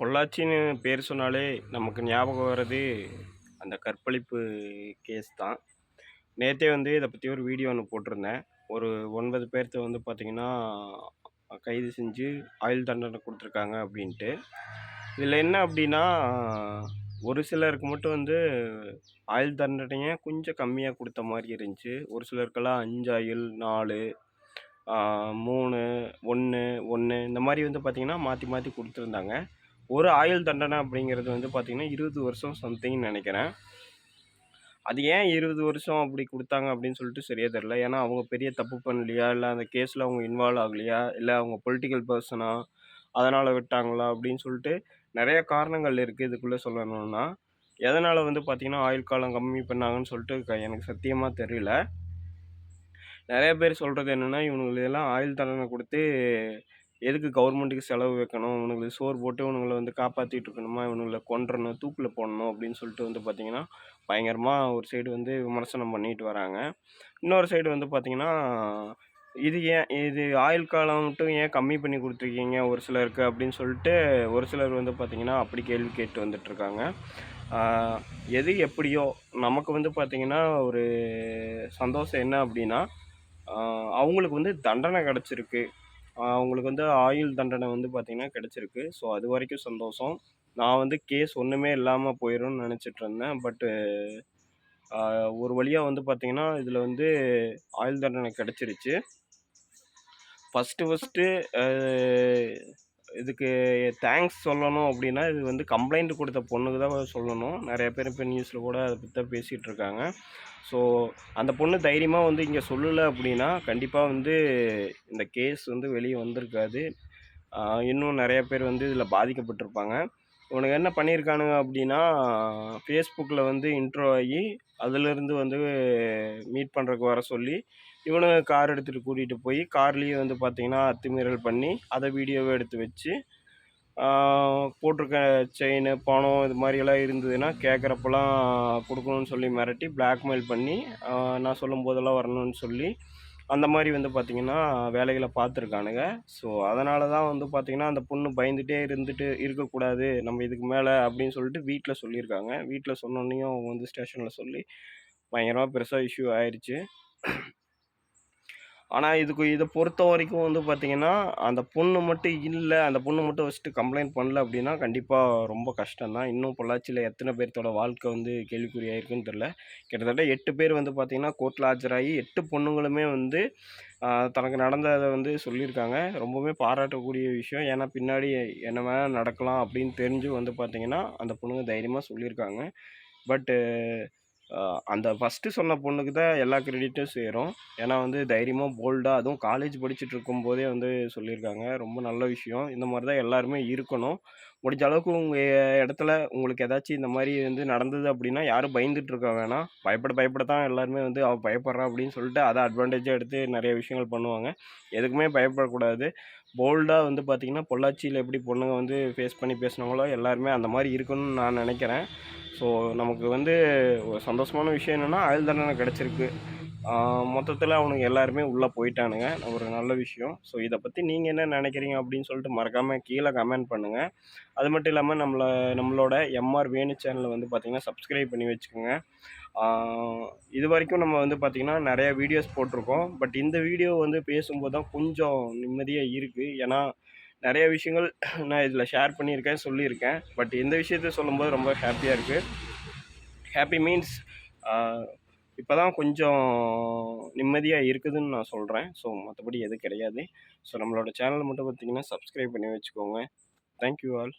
பொள்ளாச்சின்னு பேர் சொன்னாலே நமக்கு ஞாபகம் வர்றது அந்த கற்பழிப்பு கேஸ் தான். நேற்றே வந்து இதை பற்றி ஒரு வீடியோ ஒன்று போட்டிருந்தேன். ஒரு ஒன்பது பேர்த்த வந்து பார்த்திங்கன்னா கைது செஞ்சு ஆயுள் தண்டனை கொடுத்துருக்காங்க அப்படின்ட்டு. இதில் என்ன அப்படின்னா ஒரு சிலருக்கு மட்டும் வந்து ஆயுள் தண்டனையை கொஞ்சம் கம்மியாக கொடுத்த மாதிரி இருந்துச்சு. ஒரு சிலருக்கெல்லாம் அஞ்சு ஆயுள் நாலு மூணு ஒன்று ஒன்று இந்த மாதிரி வந்து பார்த்திங்கன்னா மாற்றி மாற்றி கொடுத்துருந்தாங்க. ஒரு ஆயுள் தண்டனை அப்படிங்கிறது வந்து பார்த்திங்கன்னா இருபது வருஷம் சம்திங்னு நினைக்கிறேன். அது ஏன் இருபது வருஷம் அப்படி கொடுத்தாங்க அப்படின்னு சொல்லிட்டு சரியாக தெரில ஏன்னா அவங்க பெரிய தப்பு பண்ணலையா? இல்லை அந்த கேஸில் அவங்க இன்வால்வ் ஆகலையா? இல்லை அவங்க பொலிட்டிக்கல் பர்சனா அதனால் விட்டாங்களா? அப்படின்னு சொல்லிட்டு நிறைய காரணங்கள் இருக்குது இதுக்குள்ளே சொல்லணும்னா. எதனால் வந்து பார்த்திங்கன்னா ஆயுள் காலம் கம்மி பண்ணாங்கன்னு சொல்லிட்டு எனக்கு சத்தியமாக தெரியல. நிறைய பேர் சொல்கிறது என்னென்னா இவங்களுக்கெல்லாம் ஆயுள் தண்டனை கொடுத்து எதுக்கு கவர்மெண்ட்டுக்கு செலவு வைக்கணும்? இவனுங்களுக்கு சோறு போட்டு இவனுங்களை வந்து காப்பாற்றிட்டு இருக்கணுமா இவனுங்களை கொன்றணும் தூக்கில் போடணும் அப்படின்னு சொல்லிட்டு வந்து பார்த்திங்கன்னா பயங்கரமாக ஒரு சைடு வந்து விமர்சனம் பண்ணிட்டு வராங்க. இன்னொரு சைடு வந்து பார்த்திங்கன்னா இது ஏன் இது ஆயுள் காலம் மட்டும் ஏன் கம்மி பண்ணி கொடுத்துருக்கீங்க? ஒரு சிலருக்கு அப்படின்னு சொல்லிட்டு ஒரு சிலர் வந்து பார்த்திங்கன்னா அப்படி கேள்வி கேட்டு வந்துட்டுருக்காங்க. எது எப்படியோ நமக்கு வந்து பார்த்திங்கன்னா ஒரு சந்தோஷம் என்ன அப்படின்னா அவங்களுக்கு வந்து தண்டனை கிடச்சிருக்கு. அவங்களுக்கு வந்து ஆயுள் தண்டனை வந்து பார்த்திங்கன்னா கிடச்சிருக்கு. ஸோ அது வரைக்கும் சந்தோஷம். நான் வந்து கேஸ் ஒன்றுமே இல்லாமல் போயிடும்னு நினச்சிட்டு இருந்தேன். பட்டு ஒரு வழியாக வந்து பார்த்திங்கன்னா இதில் வந்து ஆயுள் தண்டனை கிடச்சிருச்சு. ஃபஸ்ட்டு ஃபஸ்ட்டு இதுக்கு தேங்க்ஸ் சொல்லணும் அப்படின்னா இது வந்து கம்ப்ளைண்ட் கொடுத்த பொண்ணுக்கு தான் சொல்லணும். நிறைய பேர் இப்போ நியூஸில் கூட அதை பற்றி தான் பேசிகிட்டு இருக்காங்க. ஸோ அந்த பொண்ணு தைரியமாக வந்து இங்கே சொல்லலை அப்படின்னா கண்டிப்பாக வந்து இந்த கேஸ் வந்து வெளியே வந்திருக்காது. இன்னும் நிறைய பேர் வந்து இதில் பாதிக்கப்பட்டிருப்பாங்க. உனக்கு என்ன பண்ணியிருக்கானுங்க அப்படின்னா ஃபேஸ்புக்கில் வந்து இன்ட்ரோ ஆகி அதுலேருந்து வந்து மீட் பண்ணுறதுக்கு வர சொல்லி இவனுங்க கார் எடுத்துகிட்டு கூட்டிகிட்டு போய் கார்லேயே வந்து பார்த்திங்கன்னா அத்துமீறல் பண்ணி அதை வீடியோவை எடுத்து வச்சு போட்டிருக்க செயின் பணம் இது மாதிரியெல்லாம் இருந்ததுன்னா கேட்குறப்பெல்லாம் கொடுக்கணுன்னு சொல்லி மிரட்டி பிளாக்மெயில் பண்ணி நான் சொல்லும் போதெல்லாம் வரணும்னு சொல்லி அந்த மாதிரி வந்து பார்த்திங்கன்னா வேலைகளை பார்த்துருக்கானுங்க ஸோ அதனால தான் வந்து பார்த்திங்கன்னா அந்த பொண்ணு பயந்துகிட்டே இருந்துட்டு இருக்கக்கூடாது. நம்ம இதுக்கு மேலே அப்படின்னு சொல்லிட்டு வீட்டில் சொல்லியிருக்காங்க. வீட்டில் சொன்னோன்னையும் அவங்க வந்து ஸ்டேஷனில் சொல்லி பயங்கரமாக பெருசாக இஷ்யூ ஆயிடுச்சு ஆனால் இதுக்கு இதை பொறுத்த வரைக்கும் வந்து பார்த்திங்கன்னா அந்த பொண்ணு மட்டும் இல்லை அந்த பொண்ணு மட்டும் ஃபஸ்ட்டு கம்ப்ளைண்ட் பண்ணல அப்படின்னா கண்டிப்பாக ரொம்ப கஷ்டம் தான் இன்னும் பொள்ளாச்சியில் எத்தனை பேர்த்தோட வாழ்க்கை வந்து கேள்விக்குறியாயிருக்குன்னு தெரில கிட்டத்தட்ட எட்டு பேர் வந்து பார்த்திங்கன்னா கோர்ட்டில் ஆஜராகி எட்டு பொண்ணுங்களுமே வந்து தனக்கு நடந்ததை வந்து சொல்லியிருக்காங்க. ரொம்பவுமே பாராட்டக்கூடிய விஷயம். ஏன்னா பின்னாடி என்ன வேணால் நடக்கலாம் அப்படின்னு தெரிஞ்சு வந்து பார்த்திங்கன்னா அந்த பொண்ணுங்க தைரியமாக சொல்லியிருக்காங்க. பட்டு அந்த ஃபஸ்ட்டு சொன்ன பொண்ணுக்கு தான் எல்லா கிரெடிட்டும் சேரும். ஏன்னா வந்து தைரியமாக போல்டாக அதுவும் காலேஜ் படிச்சுட்டு இருக்கும்போதே வந்து சொல்லியிருக்காங்க. ரொம்ப நல்ல விஷயம். இந்த மாதிரி தான் எல்லாருமே இருக்கணும். முடிஞ்ச அளவுக்கு உங்கள் இடத்துல உங்களுக்கு ஏதாச்சும் இந்த மாதிரி வந்து நடந்தது அப்படின்னா யாரும் பயந்துட்டு இருக்க வேணாம். பயப்பட பயப்பட தான் எல்லாருமே வந்து அவள் பயப்படுறான் அப்படின்னு சொல்லிட்டு அதை அட்வான்டேஜாக எடுத்து நிறைய விஷயங்கள் பண்ணுவாங்க. எதுக்குமே பயப்படக்கூடாது. போல்டாக வந்து பார்த்திங்கன்னா பொள்ளாச்சியில் எப்படி பொண்ணுங்க வந்து ஃபேஸ் பண்ணி பேசினாங்களோ எல்லாருமே அந்த மாதிரி இருக்கணும்னு நான் நினைக்கிறேன். ஸோ நமக்கு வந்து ஒரு சந்தோஷமான விஷயம் என்னென்னா ஆயுள் தண்டனை கிடச்சிருக்கு. மொத்தத்தில் அவனுங்க எல்லாருமே உள்ளே போயிட்டானுங்க. ஒரு நல்ல விஷயம். ஸோ இதை பற்றி நீங்கள் என்ன நினைக்கிறீங்க அப்படின்னு சொல்லிட்டு மறக்காமல் கீழே கமெண்ட் பண்ணுங்கள் அது மட்டும் இல்லாமல் நம்மளை நம்மளோட எம்ஆர் வேணு சேனலை வந்து பார்த்திங்கன்னா சப்ஸ்கிரைப் பண்ணி வச்சுக்கோங்க. இது வரைக்கும் நம்ம வந்து பார்த்திங்கன்னா நிறையா வீடியோஸ் போட்டிருக்கோம். பட் இந்த வீடியோ வந்து பேசும்போது தான் கொஞ்சம் நிம்மதியாக இருக்குது ஏன்னா நிறைய விஷயங்கள் நான் இதில் ஷேர் பண்ணியிருக்கேன் சொல்லியிருக்கேன். பட் இந்த விஷயத்த சொல்லும்போது ரொம்ப ஹாப்பியாக இருக்குது ஹாப்பி மீன்ஸ் இப்போ தான் கொஞ்சம் நிம்மதியாக இருக்குதுன்னு நான் சொல்கிறேன் ஸோ மற்றபடி எதுவும் கிடையாது. ஸோ நம்மளோட சேனல் மட்டும் பார்த்திங்கன்னா சப்ஸ்கிரைப் பண்ணி வச்சுக்கோங்க. Thank you all